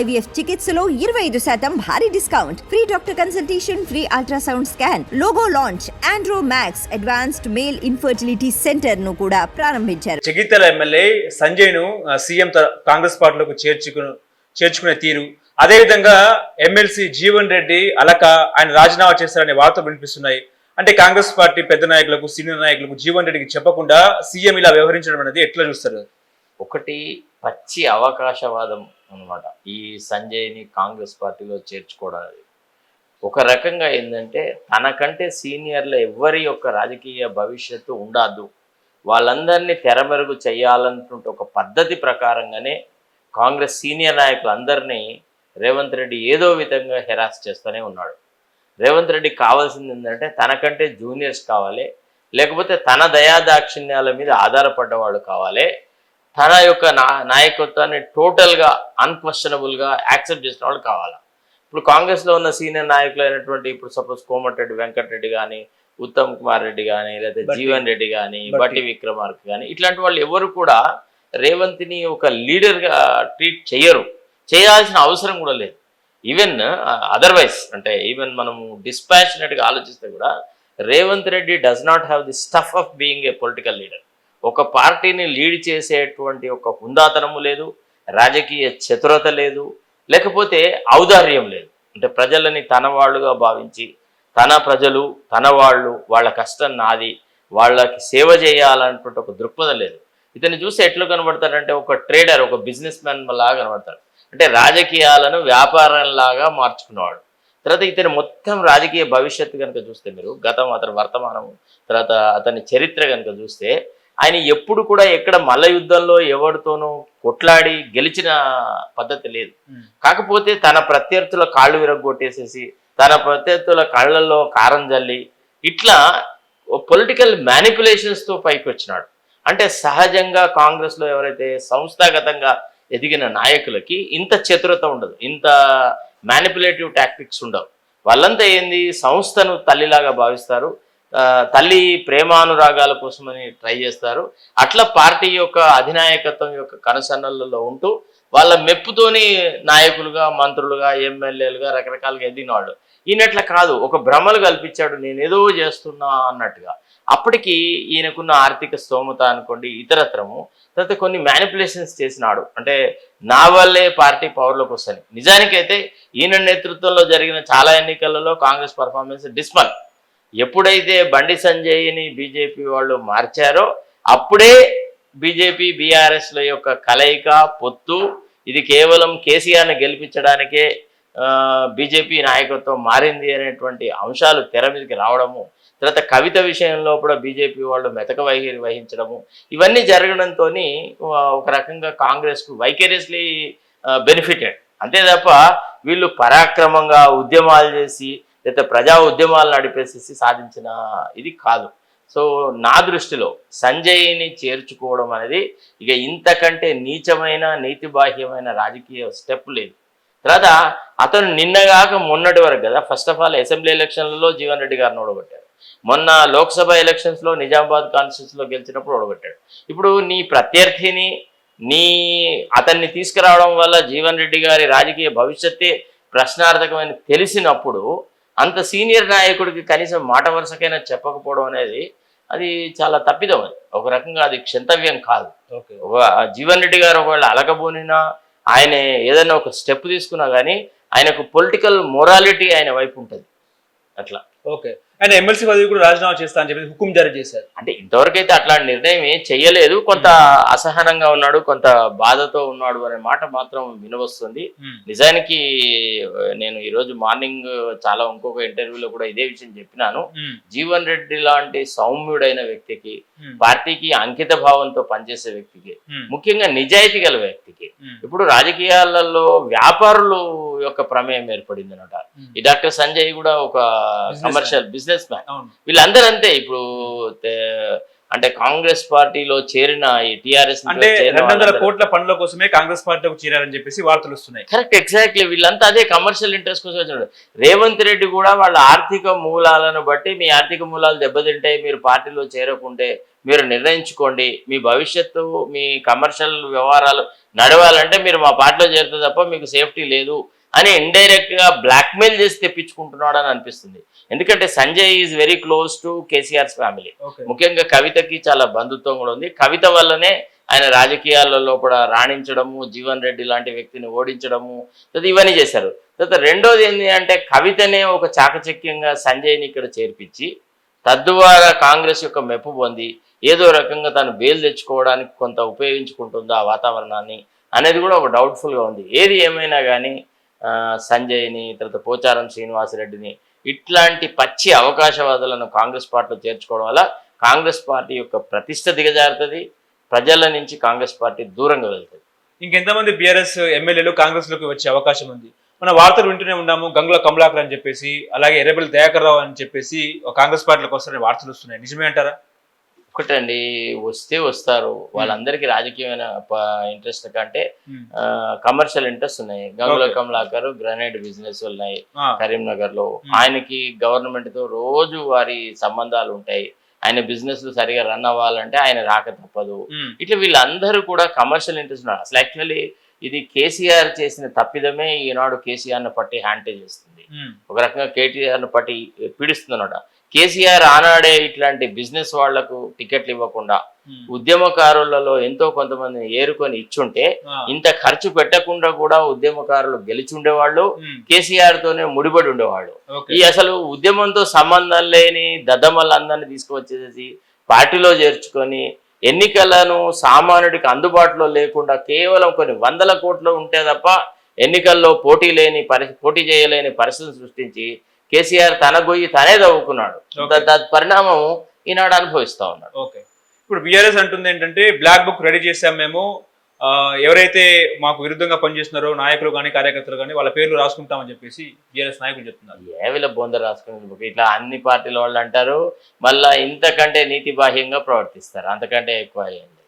IVF చికిత్సలో ఇరవై ఐదు శాతం భారీ discount. Free doctor consultation free ultrasound scan logo launch Andro Max advanced male infertility సెంటర్ను కూడా ప్రారంభించారు. జగిత్యాల ఎమ్మెల్యే సంజయ్ను సీఎం కాంగ్రెస్ పార్టీలోకి చేర్చుకు చేర్చుకునే తీరు. అదేవిధంగా ఎమ్మెల్సీ జీవన్ రెడ్డి అలక ఆయన రాజీనామా చేస్తారనే వార్తలు వినిపిస్తున్నాయి. అంటే కాంగ్రెస్ పార్టీ పెద్ద నాయకులకు సీనియర్ నాయకులకు జీవన్ రెడ్డికి చెప్పకుండా సీఎం ఇలా వ్యవహరించడం అనేది ఎట్లా చూస్తారు? ఒకటి పచ్చి అవకాశవాదం. అన్నమాట. ఈ సంజయ్ని కాంగ్రెస్ పార్టీలో చేర్చుకోవడానికి ఒక రకంగా ఏంటంటే తనకంటే సీనియర్ల ఎవ్వరి యొక్క రాజకీయ భవిష్యత్తు ఉండదు. వాళ్ళందరినీ తెరమెరుగు చేయాలనుకుంటే ఒక పద్ధతి ప్రకారంగానే కాంగ్రెస్ సీనియర్ నాయకులందరినీ రేవంత్ రెడ్డి ఏదో విధంగా హెరాస్ చేస్తూనే ఉన్నాడు. రేవంత్ రెడ్డి కావాల్సింది ఏంటంటే తనకంటే జూనియర్స్ కావాలి. లేకపోతే తన దయాదాక్షిణ్యాల మీద ఆధారపడ్డ వాళ్ళు కావాలి. తన యొక్క నా నాయకత్వాన్ని టోటల్గా అన్క్వశ్చనబుల్గా యాక్సెప్ట్ చేసిన వాళ్ళు కావాలి ఇప్పుడు కాంగ్రెస్లో ఉన్న సీనియర్ నాయకులు అయినటువంటి ఇప్పుడు సపోజ్ కోమటిరెడ్డి వెంకటరెడ్డి కానీ ఉత్తమ్ కుమార్ రెడ్డి కానీ లేదా. జీవన్ రెడ్డి కానీ. బట్టి విక్రమార్క కానీ ఇట్లాంటి వాళ్ళు ఎవరు కూడా రేవంత్ని ఒక లీడర్గా ట్రీట్ చేయరు చేయాల్సిన అవసరం కూడా లేదు ఈవెన్ అదర్వైజ్ అంటే ఈవెన్ మనము డిస్పాషనెట్గా ఆలోచిస్తే కూడా Revanth Reddy does not have the stuff of being a political leader ఒక పార్టీని లీడ్ చేసేటువంటి ఒక హుందాతనము లేదు రాజకీయ చతురత లేదు లేకపోతే ఔదార్యం లేదు. అంటే ప్రజలని తన వాళ్ళుగా భావించి తన ప్రజలు తన వాళ్ళు వాళ్ళ కష్టం నాది వాళ్ళకి సేవ చేయాలన్నటువంటి ఒక దృక్పథం లేదు. ఇతన్ని చూస్తే ఎట్లా కనబడతాడంటే ఒక ట్రేడర్ ఒక బిజినెస్ మ్యాన్ లాగా కనబడతాడు. అంటే రాజకీయాలను వ్యాపారంలాగా మార్చుకున్నవాడు. తర్వాత ఇతని మొత్తం రాజకీయ భవిష్యత్తు కనుక చూస్తే మీరు గతం అతని వర్తమానం తర్వాత అతని చరిత్ర కనుక చూస్తే ఆయన ఎప్పుడు కూడా ఎక్కడ మల్ల యుద్ధంలో ఎవరితోనూ కొట్లాడి గెలిచిన పద్ధతి లేదు. కాకపోతే తన ప్రత్యర్థుల కాళ్ళు విరగొట్టేసేసి తన ప్రత్యర్థుల కళ్ళల్లో కారం జల్లి ఇట్లా పొలిటికల్ మ్యానిపులేషన్స్తో పైకి వచ్చినాడు అంటే సహజంగా కాంగ్రెస్లో ఎవరైతే సంస్థాగతంగా ఎదిగిన నాయకులకి ఇంత చతురత ఉండదు ఇంత మ్యానిపులేటివ్ టాక్టిక్స్ ఉండవు. వాళ్ళంతా ఏంది? సంస్థను తల్లిలాగా భావిస్తారు. తల్లి ప్రేమానురాగాల కోసమని ట్రై చేస్తారు. అట్లా పార్టీ యొక్క అధినాయకత్వం యొక్క కనసన్నలలో ఉంటూ వాళ్ళ మెప్పుతోని నాయకులుగా మంత్రులుగా ఎమ్మెల్యేలుగా రకరకాలుగా ఎదిగినవాడు ఈయనట్లా కాదు ఒక భ్రమలు కల్పించాడు నేనేదో చేస్తున్నా అన్నట్టుగా. అప్పటికి ఈయనకున్న ఆర్థిక స్తోమత అనుకోండి ఇతరత్రము తర్వాత కొన్ని మ్యానిపులేషన్స్ చేసినాడు. అంటే నా వల్లే పార్టీ పవర్లోకి వస్తాయి నిజానికైతే ఈయన నేతృత్వంలో జరిగిన చాలా ఎన్నికలలో కాంగ్రెస్ పర్ఫార్మెన్స్ డిస్మల్ ఎప్పుడైతే బండి సంజయ్ని బీజేపీ వాళ్ళు మార్చారో అప్పుడే బీజేపీ బీఆర్ఎస్ల యొక్క కలయిక పొత్తు ఇది కేవలం కేసీఆర్ని గెలిపించడానికే బీజేపీ నాయకత్వం మారింది అనేటువంటి అంశాలు తెర మీదకి రావడము తర్వాత కవిత విషయంలో కూడా బీజేపీ వాళ్ళు మెతక వహి వహించడము ఇవన్నీ జరగడంతో ఒక రకంగా కాంగ్రెస్కు వైకేరియస్లీ బెనిఫిటెడ్. అంతే తప్ప వీళ్ళు పరాక్రమంగా ఉద్యమాలు చేసి లేదా ప్రజా ఉద్యమాలు నడిపేసేసి సాధించిన ఇది కాదు. సో నా దృష్టిలో సంజయ్ని చేర్చుకోవడం అనేది ఇక ఇంతకంటే నీచమైన నీతిబాహ్యమైన రాజకీయ స్టెప్ లేదు. తర్వాత అతను నిన్నగాక మొన్నటి వరకు కదా ఫస్ట్ ఆఫ్ ఆల్ అసెంబ్లీ ఎలక్షన్లలో జీవన్ రెడ్డి గారిని ఓడగొట్టాడు. మొన్న లోక్సభ ఎలక్షన్స్లో నిజామాబాద్ కాన్స్టిట్యూన్స్లో గెలిచినప్పుడు ఓడగొట్టాడు. ఇప్పుడు నీ ప్రత్యర్థిని నీ అతన్ని తీసుకురావడం వల్ల జీవన్ రెడ్డి గారి రాజకీయ భవిష్యత్తే ప్రశ్నార్థకమని తెలిసినప్పుడు అంత సీనియర్ నాయకుడికి కనీసం మాట వరుసకైనా చెప్పకపోవడం అనేది అది చాలా తప్పిదం అది. ఒక రకంగా అది క్షంతవ్యం కాదు. జీవన్ రెడ్డి గారు ఒకవేళ అలకబోనినా ఆయన ఏదైనా ఒక స్టెప్ తీసుకున్నా కానీ ఆయనకు పొలిటికల్ మొరాలిటీ ఆయన వైపు ఉంటుంది. అట్లా. ఓకే. ఆయన ఎమ్మెల్సీ పదవి కూడా రాజీనామా చేస్తా అని చెప్పి హుకుం జారీ చేశారు. అంటే ఇంతవరకు అయితే అట్లాంటి నిర్ణయం ఏం చెయ్యలేదు కొంత అసహనంగా ఉన్నాడు కొంత బాధతో ఉన్నాడు అనే మాట మాత్రం వినవస్తుంది నిజానికి నేను ఈరోజు మార్నింగ్ చాలా ఇంకొక ఇంటర్వ్యూలో కూడా ఇదే విషయం చెప్పినాను. జీవన్ రెడ్డి లాంటి సౌమ్యుడైన వ్యక్తికి పార్టీకి అంకిత భావంతో పనిచేసే వ్యక్తికి ముఖ్యంగా నిజాయితీ గల వ్యక్తికి ఇప్పుడు రాజకీయాలలో వ్యాపారులు యొక్క ప్రమేయం ఏర్పడింది అనమాట ఈ డాక్టర్ సంజయ్ కూడా ఒక. కమర్షియల్ బిజినెస్ మ్యాన్ వీళ్ళందరూ అంతే ఇప్పుడు అంటే కాంగ్రెస్ పార్టీలో చేరిన ఈ టిఆర్ఎస్ అంటే రెండు వందల కోట్ల పనుల కోసమే కాంగ్రెస్ పార్టీలోకి చేరారని చెప్పేసి వార్తలు వస్తున్నాయి కరెక్ట్ ఎగ్జాక్ట్లీ వీళ్ళంతా అదే కమర్షియల్ ఇంట్రెస్ట్ కోసం వచ్చినాడు రేవంత్ రెడ్డి కూడా వాళ్ళ ఆర్థిక మూలాలను బట్టి మీ ఆర్థిక మూలాలు దెబ్బతింటాయి మీరు పార్టీలో చేరకుంటే మీరు నిర్ణయించుకోండి. మీ భవిష్యత్తు మీ కమర్షియల్ వ్యవహారాలు నడవాలంటే మీరు మా పార్టీలో చేరితే తప్ప మీకు సేఫ్టీ లేదు అని ఇండైరెక్ట్గా బ్లాక్మెయిల్ చేసి తెప్పించుకుంటున్నాడు అని అనిపిస్తుంది. ఎందుకంటే Sanjay is very close to KCR's family ముఖ్యంగా కవితకి చాలా బంధుత్వం కూడా ఉంది. కవిత వల్లనే ఆయన రాజకీయాలలో కూడా రాణించడము జీవన్ రెడ్డి లాంటి వ్యక్తిని ఓడించడము తర్వాత ఇవన్నీ చేశారు. తర్వాత రెండోది ఏంటి అంటే కవితనే ఒక చాకచక్యంగా సంజయ్ని ఇక్కడ చేర్పించి తద్వారా కాంగ్రెస్ యొక్క మెప్పు పొంది ఏదో రకంగా తను బెయిల్ తెచ్చుకోవడానికి కొంత ఉపయోగించుకుంటుందా ఆ వాతావరణాన్ని అనేది కూడా ఒక డౌట్ఫుల్గా ఉంది. ఏది ఏమైనా కానీ సంజయ్ని తర్వాత పోచారం శ్రీనివాసరెడ్డిని ఇట్లాంటి పచ్చి అవకాశవాదులను కాంగ్రెస్ పార్టీలో చేర్చుకోవడం వల్ల కాంగ్రెస్ పార్టీ యొక్క ప్రతిష్ట దిగజారుతుంది ప్రజల నుంచి కాంగ్రెస్ పార్టీ దూరంగా వెళ్తుంది. ఇంకెంతమంది బీఆర్ఎస్ ఎమ్మెల్యేలు కాంగ్రెస్లోకి వచ్చే అవకాశం ఉంది? మన వార్తలు వింటూనే ఉన్నాము. గంగుల కమలాకర్ అని చెప్పేసి అలాగే ఎర్రబెల్లి దయాకర్ రావు అని చెప్పేసి ఒక కాంగ్రెస్ పార్టీలోకి వస్తారని వార్తలు వస్తున్నాయి. నిజమే అంటారా? ఒకటండి వస్తే వస్తారు. వాళ్ళందరికీ రాజకీయమైన ఇంట్రెస్ట్ కంటే. కమర్షియల్ ఇంట్రెస్ట్ ఉన్నాయి. గంగుల. కమలాకర్ గ్రనైట్ బిజినెస్ ఉన్నాయి కరీంనగర్లో. ఆయనకి గవర్నమెంట్తో రోజు వారి సంబంధాలు ఉంటాయి. ఆయన బిజినెస్ సరిగా రన్ అవ్వాలంటే ఆయన రాక తప్పదు. ఇట్లా వీళ్ళందరూ కూడా కమర్షియల్ ఇంట్రెస్ట్ ఉన్నారు. అసలు యాక్చువల్లీ ఇది కేసీఆర్ చేసిన తప్పిదమే ఈనాడు కేసీఆర్ను పట్టి హ్యాండిల్ చేస్తుంది. ఒక రకంగా కేటీఆర్ను పట్టి పీడిస్తుంది అనమాట కేసీఆర్ ఆనాడే ఇట్లాంటి బిజినెస్ వాళ్ళకు టికెట్లు ఇవ్వకుండా ఉద్యమకారులలో ఎంతో కొంతమందిని ఏరుకొని ఇచ్చుంటే ఇంత ఖర్చు పెట్టకుండా కూడా ఉద్యమకారులు గెలిచి ఉండేవాళ్ళు ఉమ్, కేసీఆర్ తోనే ముడిపడి ఉండేవాళ్ళు. ఈ అసలు ఉద్యమంతో సంబంధం లేని దద్దమ్మలందరినీ తీసుకువచ్చేసి పార్టీలో చేర్చుకొని ఎన్నికలను సామాన్యుడికి అందుబాటులో లేకుండా కేవలం కొన్ని వందల కోట్లు ఉంటే తప్ప ఎన్నికల్లో పోటీ లేని పరి పోటీ చేయలేని పరిస్థితిని సృష్టించి కేసీఆర్ తన గొయ్యి తనే తవ్వుకున్నాడు. పరిణామం ఈనాడు అనుభవిస్తా ఉన్నాడు. ఓకే. ఇప్పుడు బీఆర్ఎస్ అంటుంది ఏంటంటే బ్లాక్ బుక్ రెడీ చేసాం మేము ఎవరైతే మాకు విరుద్ధంగా పనిచేస్తున్నారో నాయకులు కానీ కార్యకర్తలు కానీ వాళ్ళ పేర్లు రాసుకుంటామని చెప్పేసి బీఆర్ఎస్ నాయకులు చెప్తున్నారు. ఏవిల బొంద రాసుకునే ఇట్లా అన్ని పార్టీల వాళ్ళు అంటారు మళ్ళా ఇంతకంటే నీతి బాహ్యంగా ప్రవర్తిస్తారు. అంతకంటే ఎక్కువ అయ్యింది